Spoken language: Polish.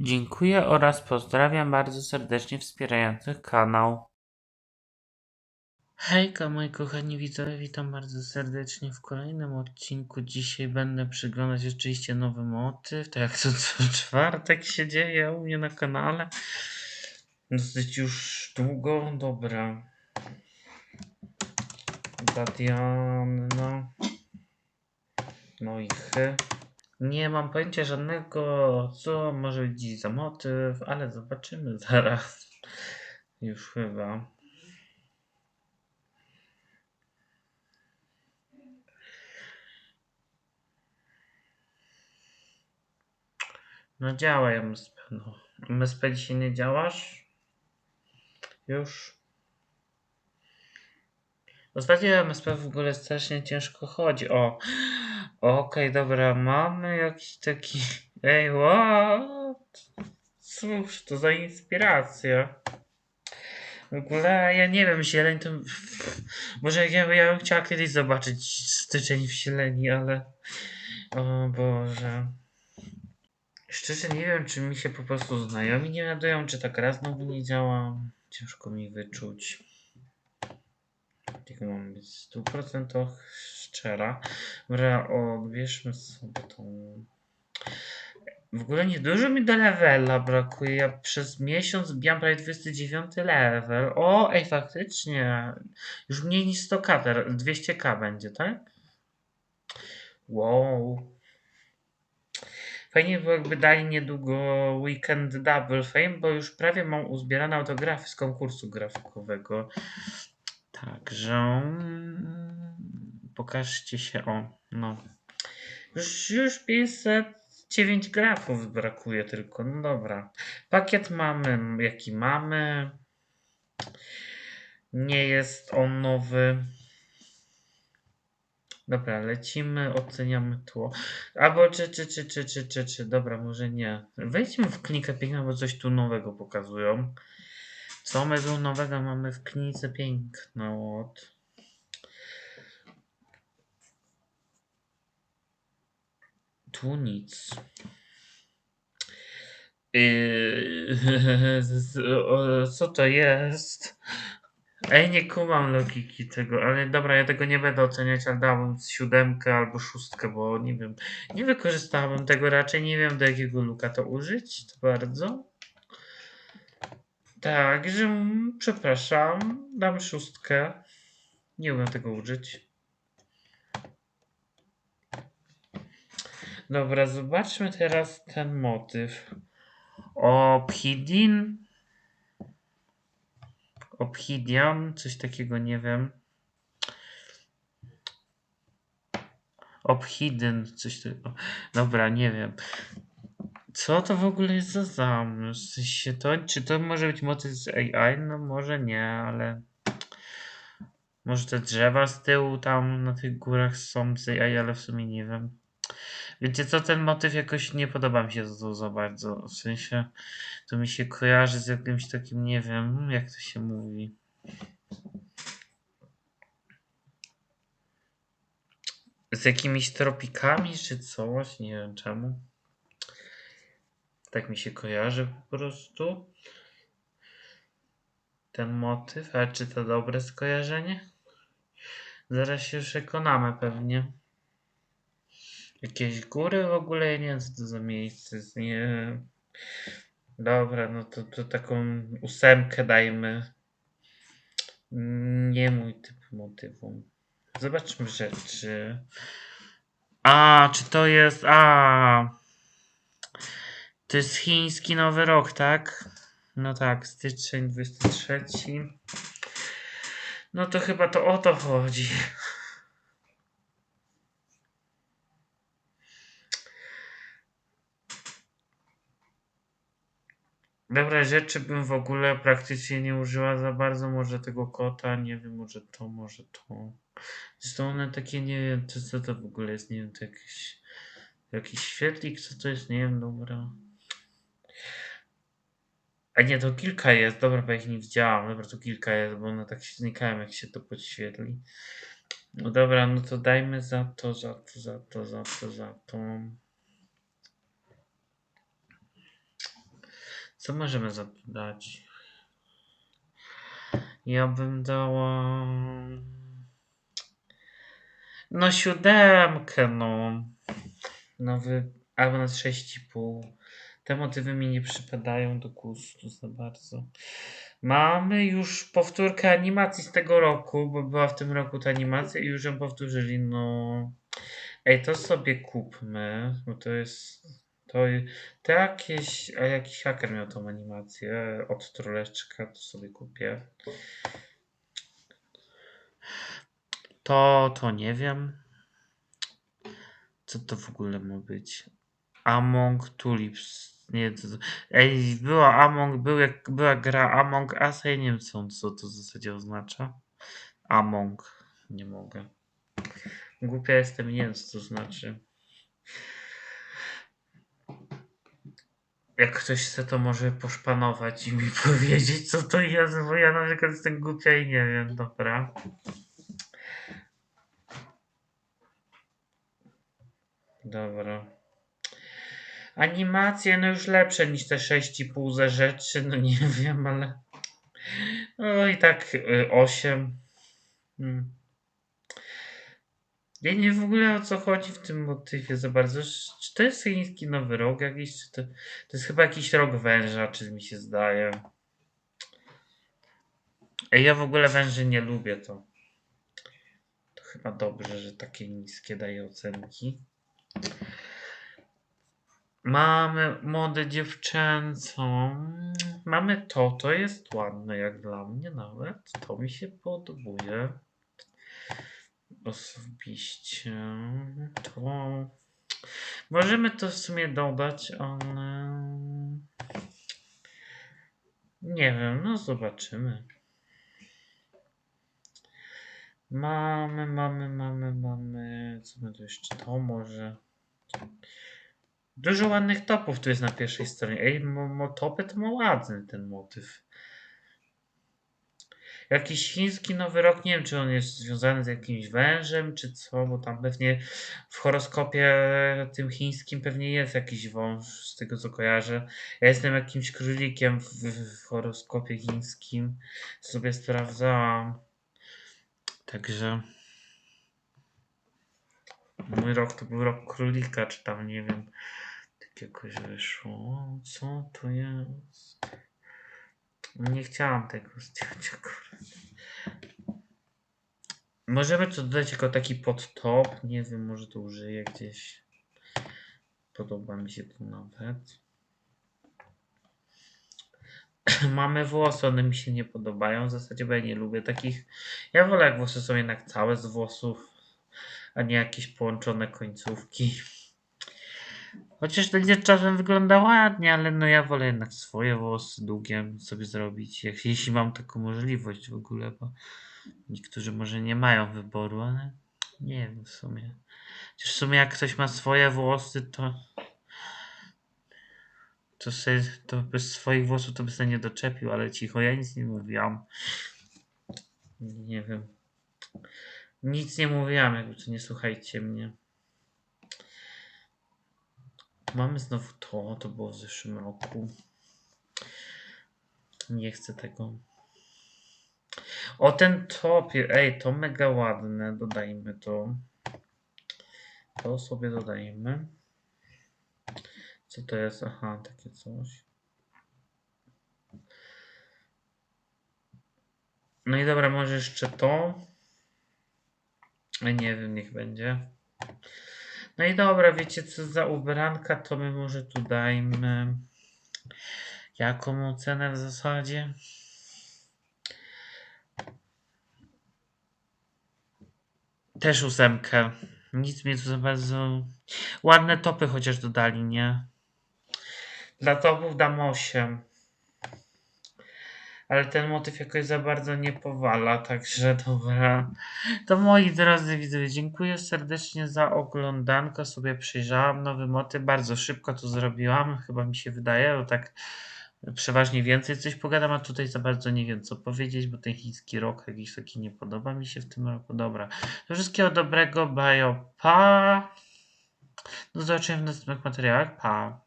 Dziękuję oraz pozdrawiam bardzo serdecznie wspierających kanał. Hejka moi kochani widzowie, witam bardzo serdecznie w kolejnym odcinku. Dzisiaj będę przyglądać oczywiście nowy motyw, tak jak to co czwartek się dzieje u mnie na kanale. Dosyć już długo, dobra. Tatiana. No i chy. Nie mam pojęcia żadnego, co może być za motyw, ale zobaczymy zaraz. Już chyba. No działaj MSP, no. MSP dzisiaj nie działasz? Już? Ostatnio MSP w ogóle strasznie ciężko chodzi. O, okej, dobra, mamy jakiś taki... Ej, what? Cóż to za inspiracja? W ogóle ja nie wiem, zieleń to... Może ja, ja bym chciała kiedyś zobaczyć styczeń w zieleni, ale... O Boże... Szczerze nie wiem, czy mi się po prostu znajomi nie nadają, czy tak raz znowu nie działa. Ciężko mi wyczuć. Tylko mam być w 100% szczera. Dobra, odbierzmy sobie tą... W ogóle niedużo mi do levela brakuje. Ja przez miesiąc bijam prawie 29 level. O, ej, faktycznie. Już mniej niż 100k, teraz 200k będzie, tak? Wow. Fajnie było jakby dali niedługo Weekend Double Fame, bo już prawie mam uzbierane autografy z konkursu grafikowego. Także mm, pokażcie się o. No. Już, już 509 grafów brakuje tylko. No dobra. Pakiet mamy jaki mamy. Nie jest on nowy. Dobra, lecimy, oceniamy tło. Albo czy, czy, czy, czy, czy, czy, czy, dobra, może nie. Wejdźmy w klinikę piękna, bo coś tu nowego pokazują. Co my tu nowego mamy w klinice piękna? Od... Tu nic. Yy, co to jest? Ej, nie kumam logiki tego, ale dobra, ja tego nie będę oceniać, ale dałbym siódemkę albo szóstkę, bo nie wiem, nie wykorzystałbym tego raczej, nie wiem do jakiego luka to użyć, to bardzo. Także, mm, przepraszam, dam szóstkę, nie umiem tego użyć. Dobra, zobaczmy teraz ten motyw. Obhidin. Obhidian, coś takiego, nie wiem. Obhidden, coś takiego. Dobra, nie wiem. Co to w ogóle jest za zamysł? To, czy to może być motyw z AI? No może nie, ale... Może te drzewa z tyłu tam na tych górach są z AI, ale w sumie nie wiem. Wiecie co, ten motyw jakoś nie podoba mi się za, za bardzo. W sensie to mi się kojarzy z jakimś takim, nie wiem, jak to się mówi. Z jakimiś tropikami czy coś, nie wiem czemu. Tak mi się kojarzy po prostu. Ten motyw, ale czy to dobre skojarzenie? Zaraz się przekonamy pewnie. Jakieś góry w ogóle, nie wiem co to za miejsce. Nie. Dobra, no to, to taką ósemkę dajmy. Nie mój typ motywu. Zobaczmy rzeczy. A, czy to jest. A. To jest chiński nowy rok, tak? No tak, styczeń 23. No to chyba to o to chodzi. Dobra, rzeczy bym w ogóle praktycznie nie użyła za bardzo. Może tego kota, nie wiem, może to, może to. Zresztą one takie, nie wiem, co, to w ogóle jest, nie wiem, to jakiś, jakiś świetlik, co to jest, nie wiem, dobra. A nie, to kilka jest, dobra, bo ja ich nie widziałam, dobra, to kilka jest, bo one tak się znikają, jak się to podświetli. No dobra, no to dajmy za to, za to, za to, za to, za to. Co możemy zadać? Ja bym dała... No siódemkę, no. Nowy, albo na 6,5. Te motywy mi nie przypadają do gustu za bardzo. Mamy już powtórkę animacji z tego roku, bo była w tym roku ta animacja i już ją powtórzyli, no. Ej, to sobie kupmy, bo to jest... To, to jakieś... A jakiś haker miał tą animację od troleczka, to sobie kupię. To, to nie wiem. Co to w ogóle ma być? Among Tulips. Nie, to, ej, była Among, był jak, była gra Among Us, a ja nie wiem co, co to w zasadzie oznacza. Among. Nie mogę. Głupia jestem, nie wiem co to znaczy. Jak ktoś chce, to może poszpanować i mi powiedzieć, co to jest, bo ja na przykład jestem głupia i nie wiem, dobra. Dobra. Animacje, no już lepsze niż te 6,5 za rzeczy, no nie wiem, ale... No i tak y, 8. Hmm. Ja nie w ogóle o co chodzi w tym motywie za bardzo. Czy to jest chiński nowy rok jakiś? Czy to, to jest chyba jakiś rok węża, czy mi się zdaje. Ej, ja w ogóle węży nie lubię to. To chyba dobrze, że takie niskie daje ocenki. Mamy modę dziewczęcą. Mamy to, to jest ładne jak dla mnie nawet. To mi się podobuje. Osobiście. To. Możemy to w sumie dodać, ale. Nie wiem, no zobaczymy. Mamy, mamy, mamy, mamy. Co my tu jeszcze? To może. Dużo ładnych topów tu jest na pierwszej stronie. Ej, mo, mo ma ładny ten motyw. Jakiś chiński nowy rok, nie wiem czy on jest związany z jakimś wężem, czy co, bo tam pewnie w horoskopie tym chińskim pewnie jest jakiś wąż, z tego co kojarzę. Ja jestem jakimś królikiem w, w horoskopie chińskim, sobie sprawdzałam. Także mój rok to był rok królika, czy tam nie wiem. Jakoś wyszło. Co to jest? Nie chciałam tego zdjąć akurat. Możemy to dodać jako taki podtop. Nie wiem, może to użyję gdzieś. Podoba mi się to nawet. Mamy włosy, one mi się nie podobają w zasadzie, bo ja nie lubię takich. Ja wolę jak włosy są jednak całe z włosów, a nie jakieś połączone końcówki. Chociaż to gdzie czasem wygląda ładnie, ale no ja wolę jednak swoje włosy długie sobie zrobić, jak, jeśli mam taką możliwość w ogóle, bo niektórzy może nie mają wyboru, ale nie wiem w sumie. Chociaż w sumie jak ktoś ma swoje włosy, to to, sobie, to bez swoich włosów to by sobie nie doczepił, ale cicho, ja nic nie mówiłam. Nie wiem. Nic nie mówiłam, jakby to nie słuchajcie mnie. Mamy znowu to, to było w zeszłym roku. Nie chcę tego. O ten topie, ej, to mega ładne, dodajmy to. To sobie dodajmy. Co to jest? Aha, takie coś. No i dobra, może jeszcze to. Nie wiem, niech będzie. No i dobra, wiecie co za ubranka, to my może tu dajmy. Jaką ocenę w zasadzie? Też ósemkę. Nic mnie tu za bardzo. Ładne topy chociaż dodali, nie? Dla topów dam 8. Ale ten motyw jakoś za bardzo nie powala, także dobra. To moi drodzy widzowie, dziękuję serdecznie za oglądanko. Sobie przyjrzałam nowy motyw, bardzo szybko to zrobiłam, chyba mi się wydaje, bo tak przeważnie więcej coś pogadam, a tutaj za bardzo nie wiem co powiedzieć, bo ten chiński rok jakiś taki nie podoba mi się w tym roku. Dobra, to wszystkiego dobrego, bajo, pa! Do zobaczenia w następnych materiałach, pa!